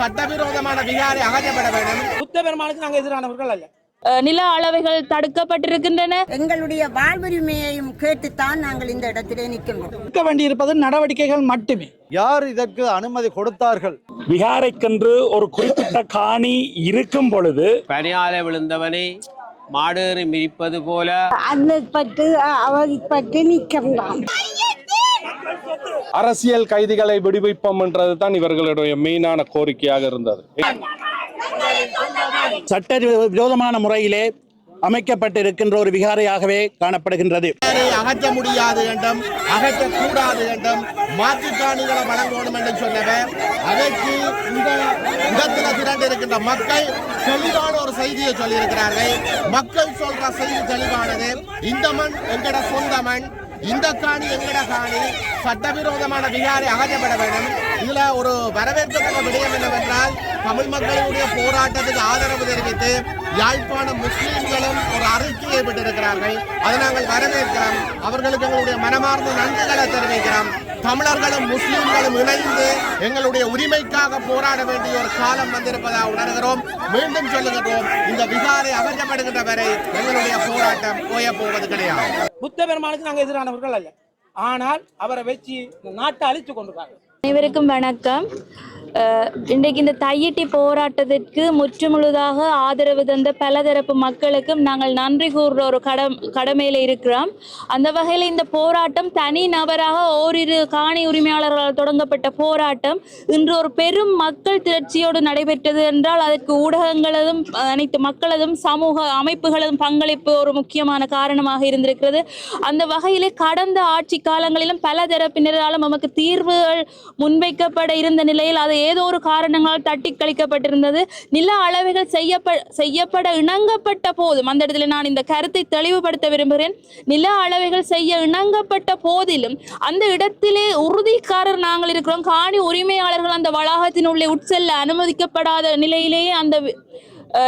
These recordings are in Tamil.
சட்டவிரோதமான விகாரை அகற்றப்பட வேண்டும். புத்த பெருமானுக்கு நாங்கள் எதிரானவர்கள் அல்ல. நில அளவைகள் தடுக்கப்பட்டிருக்கின்றன. எங்களுடைய வாழ்வுரிமையையும் கேட்டுத்தான் நாங்கள் இந்த இடத்திலே நிற்கின்றோம். இருக்க வேண்டியிருப்பது நடவடிக்கைகள் மட்டுமே. யார் இதற்கு அனுமதி கொடுத்தார்கள்? விகாரைக்கென்று ஒரு குறிப்பிட்ட காணி இருக்கும் பொழுது பனியால விழுந்தவனை மாடேறி மிதிப்பது போல பட்டு அவதிப்பட்டு நிற்கின்றான். அரசியல் கைதிகளை விடுவிப்போம் என்றது தான் இவர்களுடைய மெயினான கோரிக்கையாக இருந்தது. சட்ட விரோதமான முறையிலே அமைக்கப்பட்டிருக்கின்ற ஒரு விகாரையாகவே காணப்படுகின்றது. அகற்ற முடியாது என்றும் அகற்றக்கூடாது என்றும் மாற்றுக்காணிகளை வழங்கணும் என்று சொன்னவர். அதற்கு இந்த இடத்துல திரண்டு இருக்கின்ற மக்கள் தெளிவான ஒரு செய்தியை சொல்லியிருக்கிறார்கள். மக்கள் சொல்ற செய்தி தெளிவானது. இந்த மண் எங்கட சொந்த மண். இந்த காணி எங்கட காணி சட்டவிரோதமான விகாரை அகற்றப்பட வேண்டும். இதுல ஒரு வரவேற்கத்தக்க விடயம் என்னவென்றால் தமிழ் மக்களுடைய போராட்டத்துக்கு ஆதரவு தெரிவித்து யாழ்ப்பாண முஸ்லிம்களும் ஒரு அறிக்கையை பெற்றிருக்கிறார்கள். அதை நாங்கள் வரவேற்கிறோம். அவர்களுக்கு எங்களுடைய மனமார்ந்த நன்றிகளை தெரிவிக்கிறோம். தமிழர்களும் முஸ்லிம்களும் இணைந்து எங்களுடைய உரிமைக்காக போராட வேண்டிய ஒரு காலம் வந்திருப்பதாக உணர்கிறோம். மீண்டும் சொல்லுகிறோம் இந்த விகாரை அகற்றப்படுகின்ற வரை எங்களுடைய போராட்டம் ஓய போவது கிடையாது. புத்த பெருமானுக்கு நாங்கள் எதிரானவர்கள் அல்ல. ஆனால் அவரை வச்சு இந்த நாட்டை அழித்து கொண்டிருக்காங்க அனைவருக்கும் வணக்கம். இன்றைக்கு இந்த தையிட்டி போராட்டத்திற்கு முற்றுமுழுதாக ஆதரவு தந்த பலதரப்பு மக்களுக்கும் நாங்கள் நன்றி கூறுற ஒரு கடம் கடமையில் இருக்கிறோம். அந்த வகையில் இந்த போராட்டம் தனி நபராக ஓரிரு காணி உரிமையாளர்களால் தொடங்கப்பட்ட போராட்டம் இன்று ஒரு பெரும் மக்கள் திரட்சியோடு நடைபெற்றது என்றால் அதற்கு ஊடகங்களதும் அனைத்து மக்களதும் சமூக அமைப்புகளதும் பங்களிப்பு ஒரு முக்கியமான காரணமாக இருந்திருக்கிறது. அந்த வகையிலே கடந்த ஆட்சி காலங்களிலும் பல தரப்பினராலும் நமக்கு தீர்வுகள் முன்வைக்கப்பட இருந்த நிலையில் அதை ஏதோ ஒரு காரணங்களால் தட்டி கழிக்கப்பட்டிருந்தது. நில அளவைகள் செய்யப்ப செய்யப்பட இணங்கப்பட்ட போதும். அந்த இடத்துல நான் இந்த கருத்தை தெளிவுபடுத்த விரும்புகிறேன். நில அளவைகள் செய்ய இணங்கப்பட்ட போதிலும் அந்த இடத்திலே உறுதிக்காரர் நாங்கள் இருக்கிறோம். காணி உரிமையாளர்கள் அந்த வளாகத்தினுள்ளே உட்செல்ல அனுமதிக்கப்படாத நிலையிலேயே அந்த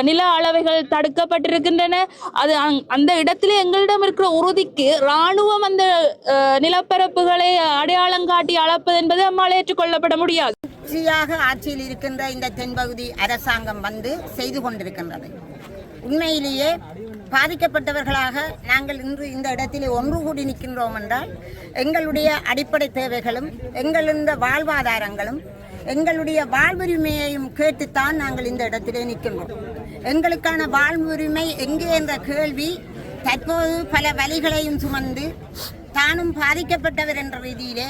நில அளவைகள் தடுக்கப்பட்டிருக்கின்றன. அது அந்த இடத்திலே எங்களிடம் இருக்கிற உறுதிக்கு இராணுவம் அந்த நிலப்பரப்புகளை அடையாளம் காட்டி அளப்பது என்பது நம்மால் ஏற்றுக்கொள்ளப்பட முடியாது. வெற்றியாக ஆட்சியில் இருக்கின்ற இந்த தென்பகுதி அரசாங்கம் வந்து செய்து கொண்டிருக்கின்றது. உண்மையிலேயே பாதிக்கப்பட்டவர்களாக நாங்கள் இன்று இந்த இடத்திலே ஒன்று கூடி நிற்கின்றோம் என்றால் எங்களுடைய அடிப்படை தேவைகளும் எங்களுடைய வாழ்வாதாரங்களும் எங்களுடைய வாழ்வுரிமையையும் கேட்டுத்தான் நாங்கள் இந்த இடத்திலே நிற்கின்றோம். எங்களுக்கான வாழ்வுரிமை எங்கே என்ற கேள்வி தற்போது பல வழிகளையும் சுமந்து தானும் பாதிக்கப்பட்டவர் என்ற ரீதியிலே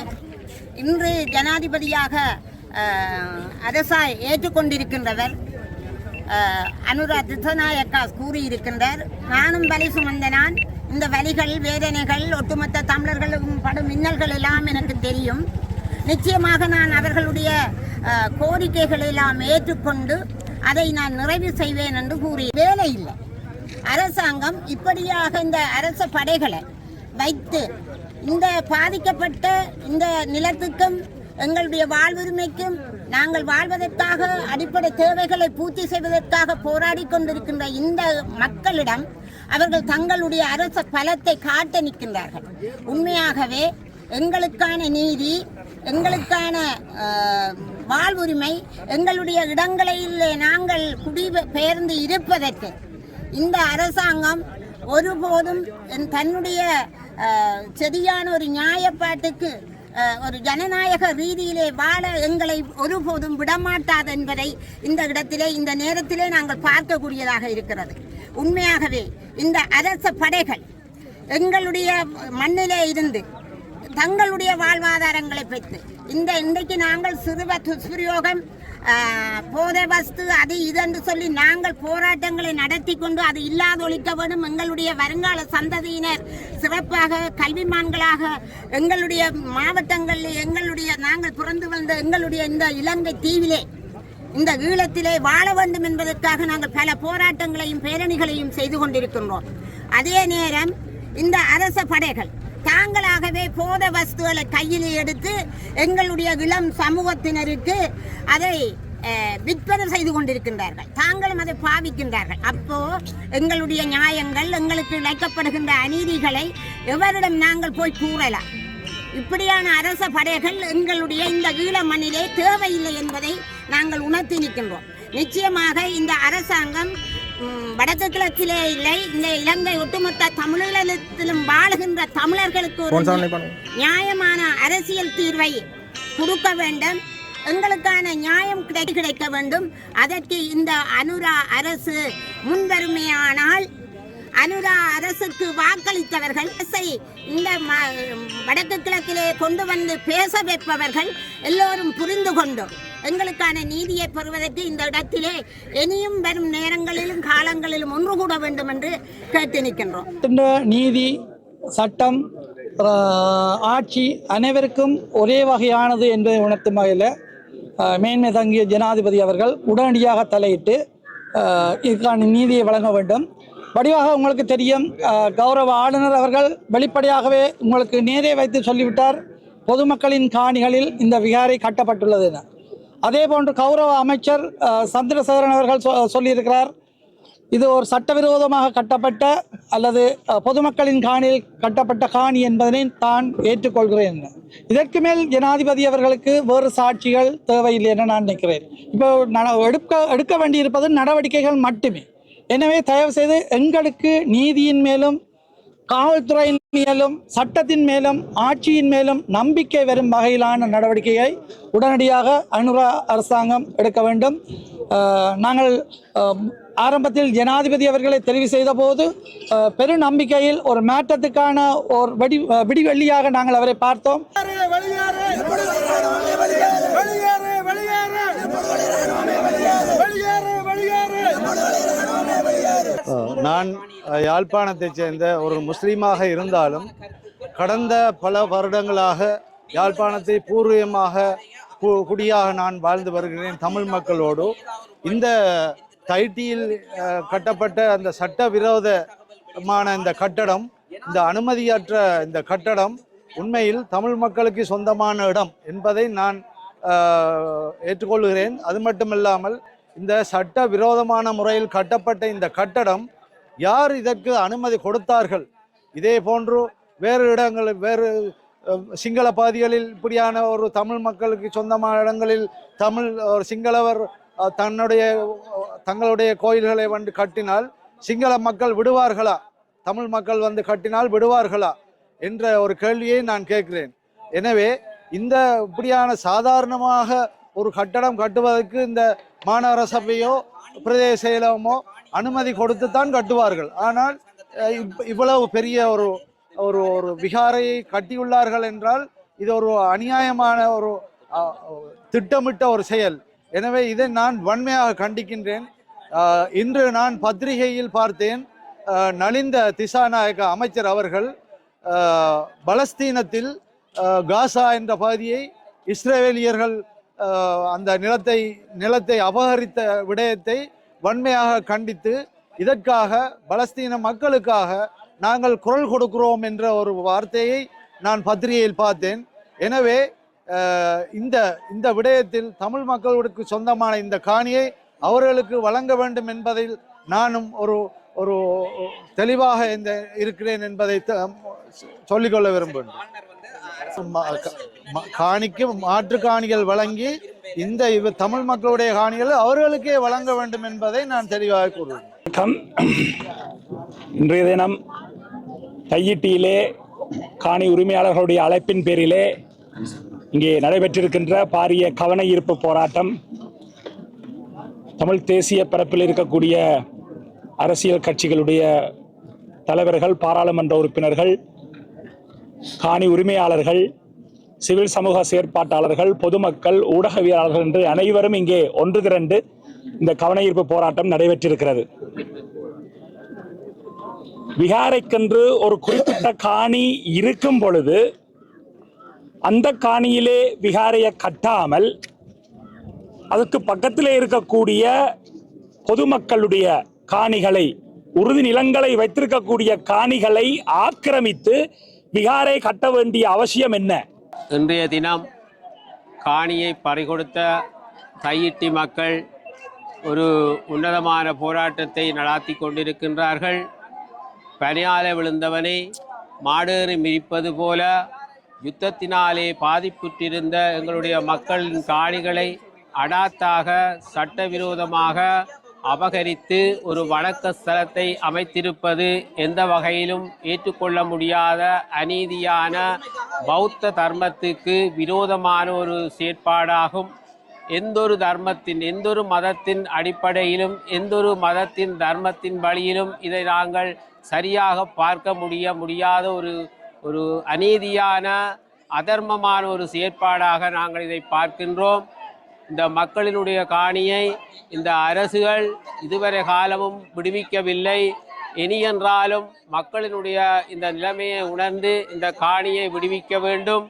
இன்று ஜனாதிபதியாக அரசாய் ஏற்றுக்கொண்டிருக்கின்றவர் அனுரா திசநாயக்கா கூறியிருக்கின்றார். நானும் வலி சுமந்த நான். இந்த வலிகள் வேதனைகள் ஒட்டுமொத்த தமிழர்களும் படும் மின்னல்கள் எல்லாம் எனக்கு தெரியும். நிச்சயமாக நான் அவர்களுடைய அஹ், கோரிக்கைகளை எல்லாம் ஏற்றுக்கொண்டு அதை நான் நிறைவு செய்வேன் என்று கூறி வேலை இல்லை. அரசாங்கம் இப்படியாக இந்த அரச படைகளை வைத்து இந்த பாதிக்கப்பட்ட இந்த நிலத்துக்கும் எங்களுடைய வாழ்வுரிமைக்கும் நாங்கள் வாழ்வதற்காக அடிப்படை தேவைகளை பூர்த்தி செய்வதற்காக போராடி கொண்டிருக்கின்ற இந்த மக்களிடம் அவர்கள் தங்களுடைய அரச பலத்தை காட்ட நிற்கின்றார்கள். உண்மையாகவே எங்களுக்கான நீதி எங்களுக்கான வாழ்வுரிமை எங்களுடைய இடங்களில் நாங்கள் குடி பெயர்ந்து இருப்பதற்கு இந்த அரசாங்கம் ஒருபோதும் என் தன்னுடைய சரியான ஒரு நியாயப்பாட்டுக்கு ஒரு ஜனநாயக ரீதியிலே வாழ எங்களை ஒருபோதும் விடமாட்டாது என்பதை இந்த இடத்திலே இந்த நேரத்திலே நாங்கள் பார்க்கக்கூடியதாக இருக்கிறது. உண்மையாகவே இந்த அரச படைகள் எங்களுடைய மண்ணிலே இருந்து தங்களுடைய வாழ்வாதாரங்களை பெற்று. இந்த இன்றைக்கு நாங்கள் சிறுவ துஷ்பிரயோகம் போதை வஸ்து அது இது என்று சொல்லி நாங்கள் போராட்டங்களை நடத்தி கொண்டு அது இல்லாத ஒழிக்க வேண்டும் எங்களுடைய வருங்கால சந்ததியினர் சிறப்பாக கல்விமான்களாக எங்களுடைய மாவட்டங்களில் எங்களுடைய நாங்கள் பிறந்து வந்த எங்களுடைய இந்த இலங்கை தீவிலே இந்த ஈழத்திலே வாழ வேண்டும் என்பதற்காக நாங்கள் பல போராட்டங்களையும் பேரணிகளையும் செய்து கொண்டிருக்கின்றோம். அதே நேரம் இந்த அரச படைகள் தாங்களாகவே போத வஸ்துகளை கையில் எடுத்து எங்களுடைய இளம் சமூகத்தினருக்கு அதை விற்பனை செய்து கொண்டிருக்கின்றார்கள். தாங்களும் அதை பாவிக்கின்றார்கள். அப்போ எங்களுடைய நியாயங்கள் எங்களுக்கு இழைக்கப்படுகின்ற அநீதிகளை எவரிடம் நாங்கள் போய் கூறலாம்? இப்படியான அரச படைகள் எங்களுடைய இந்த ஈழ மண்ணிலே தேவையில்லை என்பதை நாங்கள் உணர்த்தி நிற்கின்றோம். நிச்சயமாக இந்த அரசாங்கம் கிழக்கிலே இல்லை. இந்த இலங்கை ஒட்டுமொத்த தமிழீழத்திலும் வாழுகின்ற தமிழர்களுக்கு ஒரு நியாயமான அரசியல் தீர்வை கொடுக்க வேண்டும். எங்களுக்கான நியாயம் கிடை கிடைக்க வேண்டும். அதற்கு இந்த அனுரா அரசு முன்வருமையானால் அனுரா அரசுக்கு வாக்களித்தவர்கள் அரசை இந்த வடக்கு கிழக்கிலே கொண்டு வந்து பேச வைப்பவர்கள் எல்லோரும் புரிந்து கொண்டோம். எங்களுக்கான நீதியை பெறுவதற்கு இந்த இடத்திலே இனியும் வரும் நேரங்களிலும் காலங்களிலும் ஒன்று கூட வேண்டும் என்று கேட்டு நிற்கின்றோம். நீதி சட்டம் ஆட்சி அனைவருக்கும் ஒரே வகையானது என்பதை உணர்த்தும் வகையில் மேன்மை தங்கிய ஜனாதிபதி அவர்கள் உடனடியாக தலையிட்டு இதுக்கான நீதியை வழங்க வேண்டும். வடிவாக உங்களுக்கு தெரியும் கௌரவ ஆளுநர் அவர்கள் வெளிப்படையாகவே உங்களுக்கு நேரே வைத்து சொல்லிவிட்டார் பொதுமக்களின் காணிகளில் இந்த விகாரை கட்டப்பட்டுள்ளது என. அதே போன்று கௌரவ அமைச்சர் சந்திரசேகரன் அவர்கள் சொ- சொல்லியிருக்கிறார். இது ஒரு சட்டவிரோதமாக கட்டப்பட்ட அல்லது பொதுமக்களின் காணியில் கட்டப்பட்ட காணி என்பதனை தான் ஏற்றுக்கொள்கிறேன். இதற்கு மேல் ஜனாதிபதி அவர்களுக்கு வேறு சாட்சிகள் தேவையில்லை என நான் நினைக்கிறேன். இப்போ எடுக்க எடுக்க வேண்டியிருப்பது நடவடிக்கைகள் மட்டுமே. எனவே தயவு செய்து எங்களுக்கு நீதியின் மேலும் காவல்துறையின் மேலும் சட்டத்தின் மேலும் ஆட்சியின் மேலும் நம்பிக்கை வரும் வகையிலான நடவடிக்கையை உடனடியாக அனுரா அரசாங்கம் எடுக்க வேண்டும். நாங்கள் ஆரம்பத்தில் ஜனாதிபதி அவர்களை தெரிவு செய்த போது பெரு நம்பிக்கையில் ஒரு மாற்றத்துக்கான ஒரு வெடி விடிவெள்ளியாக நாங்கள் அவரை பார்த்தோம். நான் யாழ்ப்பாணத்தைச் சேர்ந்த ஒரு முஸ்லீமாக இருந்தாலும் கடந்த பல வருடங்களாக யாழ்ப்பாணத்தை பூர்வீகமாக கு- குடியாக நான் வாழ்ந்து வருகிறேன் தமிழ் மக்களோடு. இந்த தைட்டியில் கட்டப்பட்ட அந்த சட்ட விரோதமான இந்த கட்டடம் இந்த அனுமதியற்ற இந்த கட்டடம் உண்மையில் தமிழ் மக்களுக்கு சொந்தமான இடம் என்பதை நான் ஏற்றுக்கொள்கிறேன். அது மட்டுமில்லாமல் இந்த சட்ட விரோதமான முறையில் கட்டப்பட்ட இந்த கட்டடம் யார் இதற்கு அனுமதி கொடுத்தார்கள்? இதே போன்று வேறு இடங்களில் வேறு சிங்கள பாதிகளில் இப்படியான ஒரு தமிழ் மக்களுக்கு சொந்தமான இடங்களில் தமிழ் ஒரு சிங்களவர் தன்னுடைய தங்களுடைய கோயில்களை வந்து கட்டினால் சிங்கள மக்கள் விடுவார்களா? தமிழ் மக்கள் வந்து கட்டினால் விடுவார்களா? என்ற ஒரு கேள்வியை நான் கேட்கிறேன். எனவே இந்த இப்படியான சாதாரணமாக ஒரு கட்டடம் கட்டுவதற்கு இந்த மாநகர சபையோ பிரதேச செயலகமோ அனுமதி கொடுத்து தான் கட்டுவார்கள். ஆனால் இவ்- இவ்வளவு பெரிய ஒரு ஒரு ஒரு விகாரையை கட்டியுள்ளார்கள் என்றால் இது ஒரு அநியாயமான ஒரு திட்டமிட்ட ஒரு செயல். எனவே இதை நான் வன்மையாக கண்டிக்கின்றேன். இன்று நான் பத்திரிகையில் பார்த்தேன் நலிந்த திசாநாயக அமைச்சர் அவர்கள் பலஸ்தீனத்தில் காசா என்ற பகுதியை இஸ்ரேலியர்கள் அந்த நிலத்தை நிலத்தை அபகரித்த விடயத்தை வன்மையாக கண்டித்து இதற்காக பலஸ்தீன மக்களுக்காக நாங்கள் குரல் கொடுக்கிறோம் என்ற ஒரு வார்த்தையை நான் பத்திரிகையில் பார்த்தேன். எனவே இந்த இந்த விடயத்தில் தமிழ் மக்களுக்கு சொந்தமான இந்த காணியை அவர்களுக்கு வழங்க வேண்டும் என்பதில் நானும் ஒரு ஒரு தெளிவாக இந்த இருக்கிறேன் என்பதை த- சொல்லிக்கொள்ள விரும்புகிறேன் காணிக்கு மாற்று காணிகள் வழங்கி இந்த தமிழ் மக்களுடைய காணிகள் அவர்களுக்கே வழங்க வேண்டும் என்பதை நான் தெளிவாக கூறுவேன். வணக்கம். இன்றைய தினம் தையிட்டியிலே காணி உரிமையாளர்களுடைய அழைப்பின் பேரிலே இங்கே நடைபெற்றிருக்கின்ற பாரிய கவன ஈர்ப்பு போராட்டம் தமிழ் தேசிய பரப்பில் இருக்கக்கூடிய அரசியல் கட்சிகளுடைய தலைவர்கள் பாராளுமன்ற உறுப்பினர்கள் காணி உரிமையாளர்கள் சிவில் சமூக செயற்பாட்டாளர்கள் பொதுமக்கள் ஊடகவியலாளர்கள் என்று அனைவரும் இங்கே ஒன்று திரண்டு இந்த கவனஈர்ப்பு போராட்டம் நடைபெற்றிருக்கிறது. விகாரைக்கென்று ஒரு குறிப்பிட்ட காணி இருக்கும் பொழுது அந்த காணியிலே விகாரையை கட்டாமல் அதுக்கு பக்கத்திலே இருக்கக்கூடிய பொதுமக்களுடைய காணிகளை உறுதி நிலங்களை வைத்திருக்கக்கூடிய காணிகளை ஆக்கிரமித்து பீகாரை கட்ட வேண்டிய அவசியம் என்ன? இன்றைய தினம் காணியை பறிகொடுத்த கையிட்டி மக்கள் ஒரு உன்னதமான போராட்டத்தை நடாத்தி கொண்டிருக்கின்றார்கள். பனியால விழுந்தவனை மாடேறி மிதிப்பது போல யுத்தத்தினாலே பாதிப்புற்றிருந்த எங்களுடைய மக்களின் காணிகளை அடாத்தாக சட்டவிரோதமாக அபகரித்து ஒரு வணக்க ஸ்தலத்தை அமைத்திருப்பது எந்த வகையிலும் ஏற்றுக்கொள்ள முடியாத அநீதியான பௌத்த தர்மத்துக்கு விரோதமான ஒரு செயற்பாடாகும். எந்தொரு தர்மத்தின் எந்தொரு மதத்தின் அடிப்படையிலும் எந்தொரு மதத்தின் தர்மத்தின் வழியிலும் இதை நாங்கள் சரியாக பார்க்க முடிய முடியாத ஒரு ஒரு அநீதியான அதர்மமான ஒரு செயற்பாடாக நாங்கள் இதை பார்க்கின்றோம். இந்த மக்களினுடைய காணியை இந்த அரசுகள் இதுவரை காலமும் விடுவிக்கவில்லை. இனி என்றாலும் மக்களினுடைய இந்த நிலைமையை உணர்ந்து இந்த காணியை விடுவிக்க வேண்டும்.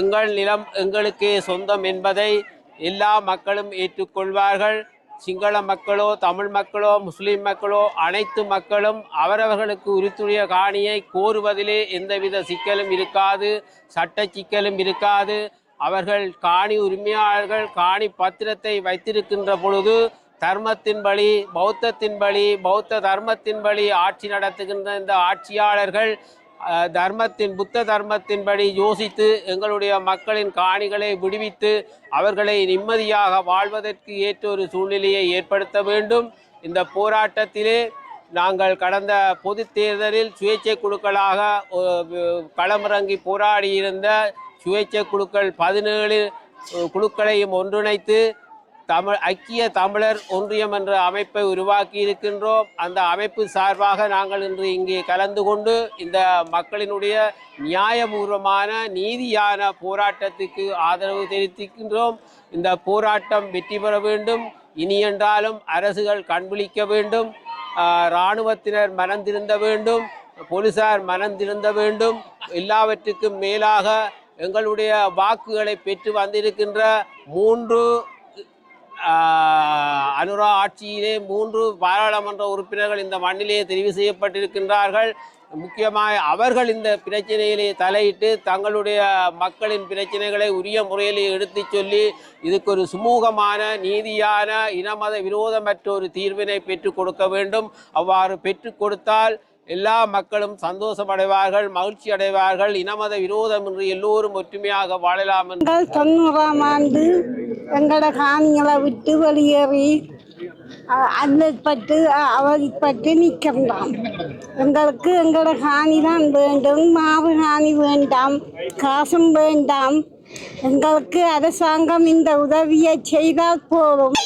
எங்கள் நிலம் எங்களுக்கே சொந்தம் என்பதை எல்லா மக்களும் ஏற்றுக்கொள்வார்கள். சிங்கள மக்களோ தமிழ் மக்களோ முஸ்லிம் மக்களோ அனைத்து மக்களும் அவரவர்களுக்கு உரித்துடைய காணியை கோருவதிலே எந்தவித சிக்கலும் இருக்காது சட்ட சிக்கலும் இருக்காது. அவர்கள் காணி உரிமையாளர்கள் காணி பத்திரத்தை வைத்திருக்கின்ற பொழுது தர்மத்தின்படி பௌத்தத்தின்படி பௌத்த தர்மத்தின்படி ஆட்சி நடத்துகின்ற இந்த ஆட்சியாளர்கள் தர்மத்தின் புத்த தர்மத்தின்படி யோசித்து எங்களுடைய மக்களின் காணிகளை விடுவித்து அவர்களை நிம்மதியாக வாழ்வதற்கு ஏற்ற ஒரு சூழ்நிலையை ஏற்படுத்த வேண்டும். இந்த போராட்டத்திலே நாங்கள் கடந்த பொது தேர்தலில் சுயேட்சை குழுக்களாக களமிறங்கி போராடியிருந்த சுயேட்சை குழுக்கள் பதினேழு குழுக்களையும் ஒன்றிணைத்து தமிழ் ஐக்கிய தமிழர் ஒன்றியம் என்ற அமைப்பை உருவாக்கி இருக்கின்றோம். அந்த அமைப்பு சார்பாக நாங்கள் இன்று இங்கே கலந்து கொண்டு இந்த மக்களினுடைய நியாயபூர்வமான நீதியான போராட்டத்துக்கு ஆதரவு தெரிவிக்கின்றோம் இந்த போராட்டம் வெற்றி பெற வேண்டும். இனி என்றாலும் அரசுகள் கண்விழிக்க வேண்டும். இராணுவத்தினர் மனந்திருந்த வேண்டும். போலீசார் மனந்திருந்த வேண்டும். எல்லாவற்றுக்கும் மேலாக எங்களுடைய வாக்குகளை பெற்று வந்திருக்கின்ற மூன்று அனுரா ஆட்சியிலே மூன்று பாராளுமன்ற உறுப்பினர்கள் இந்த மண்ணிலே தெரிவு செய்யப்பட்டிருக்கின்றார்கள். முக்கியமாக அவர்கள் இந்த பிரச்சனையிலே தலையிட்டு தங்களுடைய மக்களின் பிரச்சனைகளை உரிய முறையிலே எடுத்துச் சொல்லி இதுக்கு ஒரு சுமூகமான நீதியான இனமத விரோதமற்ற ஒரு தீர்வினை பெற்றுக் கொடுக்க வேண்டும். அவ்வாறு பெற்றுக் கொடுத்தால் எல்லா மக்களும் சந்தோஷம் அடைவார்கள் மகிழ்ச்சி அடைவார்கள். இனமத விரோதம் என்று எல்லோரும் ஒற்றுமையாக வாழலாம் என்று. நாங்கள் தொண்ணூறாம் ஆண்டு எங்களோட காணிகளை விட்டு வெளியேறி அல்லப்பட்டு அவதிப்பட்டு நிற்கின்றோம். எங்களுக்கு எங்களோட காணி தான் வேண்டும் மாவு காணி வேண்டாம் காசும் வேண்டாம். எங்களுக்கு அரசாங்கம் இந்த உதவியை செய்தால் போதும்.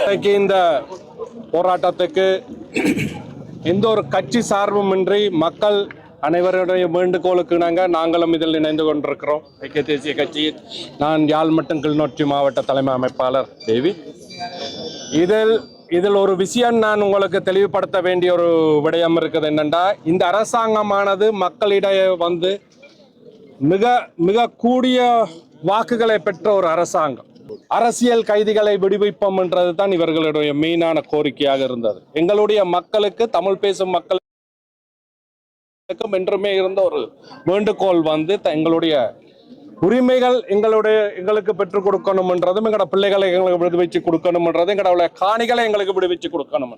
இன்றைக்கு இந்த போராட்டத்துக்கு எந்த ஒரு கட்சி சார்புமின்றி மக்கள் அனைவருடைய வேண்டுகோளுக்கு நாங்கள் நாங்களும் இதில் இணைந்து கொண்டிருக்கிறோம். ஐக்கிய தேசிய கட்சியில் நான் யாழ் மட்டும் கிளிநொச்சி மாவட்ட தலைமை அமைப்பாளர் தேவி. இதில் இதில் ஒரு விஷயம் நான் உங்களுக்கு தெளிவுபடுத்த வேண்டிய ஒரு விடயம் இருக்குது என்னென்னா இந்த அரசாங்கமானது மக்களிடையே வந்து மிக மிக கூடிய வாக்குகளை பெற்ற ஒரு அரசாங்கம். அரசியல் கைதிகளை விடுவிப்போம் என்றது தான் இவர்களுடைய மெயினான கோரிக்கையாக இருந்தது. எங்களுடைய மக்களுக்கு தமிழ் பேசும் மக்களுக்கும் என்றுமே இருந்த ஒரு வேண்டுகோள் வந்து எங்களுடைய உரிமைகள் எங்களுடைய எங்களுக்கு பெற்றுக் கொடுக்கணும்ன்றதும் எங்களோட பிள்ளைகளை எங்களுக்கு விடுவிச்சு கொடுக்கணும்ன்றதும் எங்களோட காணிகளை எங்களுக்கு விடுவிச்சு கொடுக்கணும்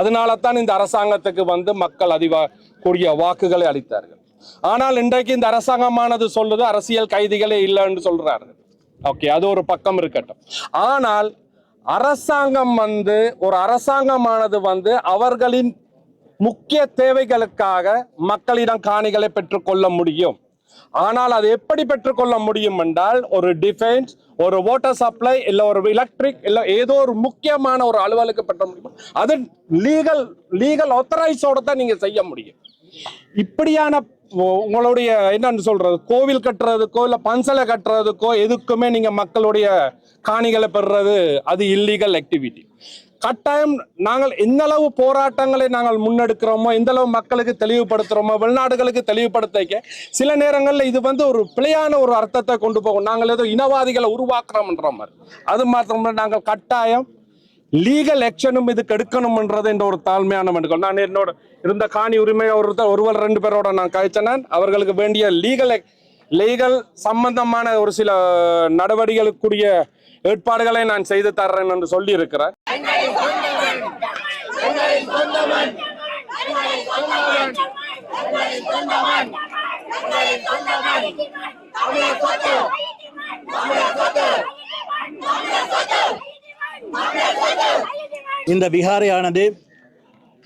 அதனால தான் இந்த அரசாங்கத்துக்கு வந்து மக்கள் அதிவா கூடிய வாக்குகளை அளித்தார்கள். ஆனால் இன்றைக்கு இந்த அரசாங்கமானது சொல்லுது அரசியல் கைதிகளே இல்லைன்னு சொல்றாரு ஓகே அது ஒரு பக்கம் இருக்கட்டும். ஆனால் அரசாங்கம் வந்து ஒரு அரசாங்கமானது வந்து அவர்களின் முக்கிய தேவைகளுக்காக மக்களிடம் காணிகளை பெற்றுக்கொள்ள முடியும். ஆனால் அது எப்படி பெற்றுக்கொள்ள முடியும் என்றால் ஒரு டிஃபென்ஸ் ஒரு வாட்டர் சப்ளை இல்லை ஒரு எலக்ட்ரிக் இல்லை ஏதோ ஒரு முக்கியமான ஒரு அலுவலுக்கு பெற்ற முடியும்? அது லீகல் லீகல் ஆத்தரைஸோட தான் நீங்கள் செய்ய முடியும். இப்படியான உங்களுடைய என்னன்னு சொல்றது? கோவில் கட்டுறதுக்கோ இல்ல பன்சலை கட்டுறதுக்கோ எதுக்குமே நீங்க மக்களுடைய காணிகளை பெறுறது அது இல்லீகல் ஆக்டிவிட்டி கட்டாயம் நாங்கள் எந்த அளவு போராட்டங்களை நாங்கள் முன்னெடுக்கிறோமோ எந்த அளவு மக்களுக்கு தெளிவுபடுத்துறோமோ வெளிநாடுகளுக்கு தெளிவுபடுத்த சில நேரங்களில் இது வந்து ஒரு பிழையான ஒரு அர்த்தத்தை கொண்டு போகும். நாங்கள் ஏதோ இனவாதிகளை உருவாக்குறோம்ன்ற மாதிரி. அது மாத்திரம் நாங்கள் கட்டாயம் லீகல் ஆக்ஷனும் இதுக்கு எடுக்கணும்ன்றது என்ற ஒரு தாழ்மையான வேண்டுகோள் நான் என்னோட இருந்த காணி உரிமை ஒருத்தர் ஒருவர் ரெண்டு பேரோட நான் கழிச்சனேன் அவர்களுக்கு வேண்டிய லீகல் லீகல் சம்பந்தமான ஒரு சில நடவடிக்கைகளுக்குரிய ஏற்பாடுகளை நான் செய்து தர்றேன் என்று சொல்லி இருக்கிறேன் இந்த விகாரையானது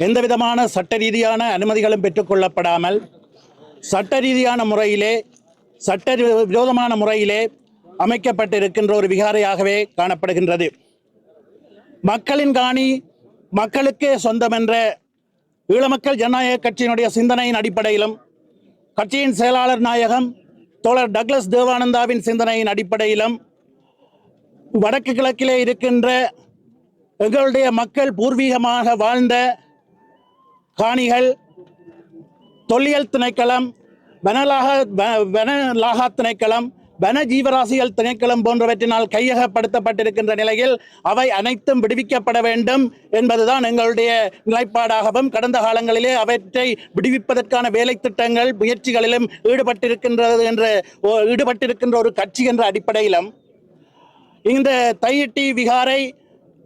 எந்த விதமான சட்ட ரீதியான அனுமதிகளும் பெற்றுக்கொள்ளப்படாமல் சட்ட ரீதியான முறையிலே சட்ட விரோதமான முறையிலே அமைக்கப்பட்டிருக்கின்ற ஒரு விகாரையாகவே காணப்படுகின்றது. மக்களின் காணி மக்களுக்கே சொந்தம் என்ற ஈழமக்கள் ஜனநாயக கட்சியினுடைய சிந்தனையின் அடிப்படையிலும் கட்சியின் செயலாளர் நாயகம் தோழர் டக்ளஸ் தேவானந்தாவின் சிந்தனையின் அடிப்படையிலும் வடக்கு கிழக்கிலே இருக்கின்ற எங்களுடைய மக்கள் பூர்வீகமாக வாழ்ந்த காணிகள் தொல்லியல் திணைக்களம் வனலாக வ- வனலாகா திணைக்களம் வன ஜீவராசிகள் திணைக்களம் போன்றவற்றினால் கையகப்படுத்தப்பட்டிருக்கின்ற நிலையில் அவை அனைத்தும் விடுவிக்கப்பட வேண்டும் என்பதுதான் எங்களுடைய நிலைப்பாடாகவும் கடந்த காலங்களிலே அவற்றை விடுவிப்பதற்கான வேலை திட்டங்கள் முயற்சிகளிலும் ஈடுபட்டிருக்கின்றது என்ற ஈடுபட்டிருக்கின்ற ஒரு கட்சி என்ற அடிப்படையிலும் இந்த தையிட்டி விகாரை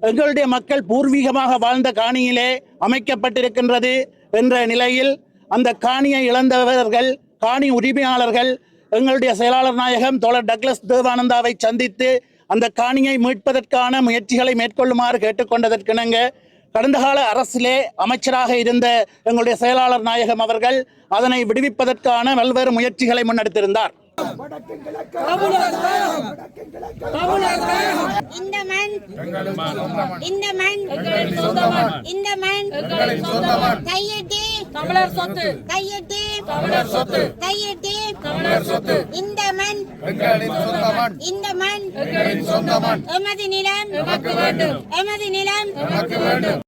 எங்களுடைய மக்கள் பூர்வீகமாக வாழ்ந்த காணியிலே அமைக்கப்பட்டிருக்கின்றது என்ற நிலையில் அந்த காணியை இழந்தவர்கள் காணி உரிமையாளர்கள் எங்களுடைய செயலாளர் நாயகம் தோழர் டக்ளஸ் தேவானந்தாவை சந்தித்து அந்த காணியை மீட்பதற்கான முயற்சிகளை மேற்கொள்ளுமாறு கேட்டுக்கொண்டதற்கிணங்க கடந்த கால அரசிலே அமைச்சராக இருந்த எங்களுடைய செயலாளர் நாயகம் அவர்கள் அதனை விடுவிப்பதற்கான பல்வேறு முயற்சிகளை முன்னெடுத்திருந்தார். இந்த மண். இந்த மண் இந்த மண் கையெட்டி தமிழர் சொத்து கையெட்டி தமிழர் சொத்து கையெட்டி தமிழர் சொத்து இந்த மண் இந்த மண் எமது நிலம். எமது நிலம்